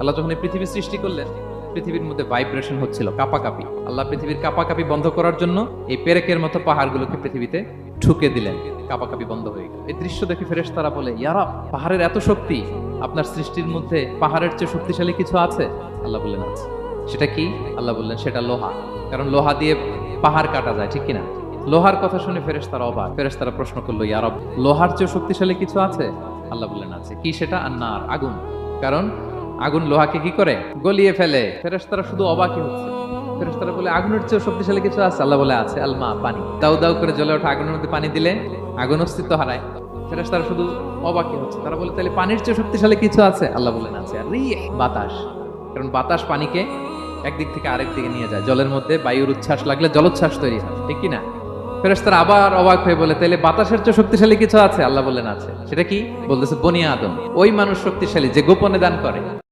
আল্লাহ যখন এই পৃথিবী সৃষ্টি করলেন, পৃথিবীর মধ্যে ভাইব্রেশন হচ্ছিল, কাপাকাপি। আল্লাহ পৃথিবীর কাপাকাপি বন্ধ করার জন্য এই পেরেকের মতো পাহাড়গুলোকে পৃথিবীতে ঠুকে দিলেন। কাপাকাপি বন্ধ হয়ে গেল। এই দৃশ্য দেখে ফেরেশতারা বলে ইয়ারা পাহাড়ের এত শক্তি, আপনার সৃষ্টির মধ্যে পাহাড়ের চেয়ে শক্তিশালী কিছু আছে? আল্লাহ বললেন, আছে। সেটা কি? আল্লাহ বললেন, সেটা লোহা। কারণ লোহা দিয়ে পাহাড় কাটা যায়, ঠিক কিনা? লোহার কথা শুনে ফেরেশতারা অবাক। ফেরেশতারা প্রশ্ন করল ইয়ারব লোহার চেয়ে শক্তিশালী কিছু আছে? আল্লাহ বললেন, আছে। কি সেটা? আন্নার, আগুন। কারণ আগুন লোহাকে কি করে? গলিয়ে ফেলে। ফেরেশতারা শুধু হচ্ছে। বলে, আগুনের চেয়ে শক্তিশালী কিছু আছে? আল্লাহ বলে, আছে, আলমা, পানি। দাউ দাউ করে জ্বলে ওঠা, আগুনের মধ্যে পানি দিলে আগুন অস্তিত্ব হারায়। শুধু অবাকই হচ্ছে। তারা বলে তাহলে পানির চেয়ে শক্তিশালী কিছু আছে? আল্লাহ বলেন, আছে, আর বাতাস। কারণ বাতাস পানিকে একদিক থেকে আরেক দিকে নিয়ে যায়। জলের মধ্যে বায়ুর উচ্ছ্বাস লাগলে জলোচ্ছ্বাস তৈরি হয়, ঠিক কি না? ফেরেশতারা আবার অবাক হয়ে বলে তাহলে বাতাসের চেয়ে শক্তিশালী কিছু আছে? আল্লাহ বললেন আছে। সেটা কি? বলতেছে বনিয়া আদম। ওই মানুষ শক্তিশালী যে গোপনে দান করে।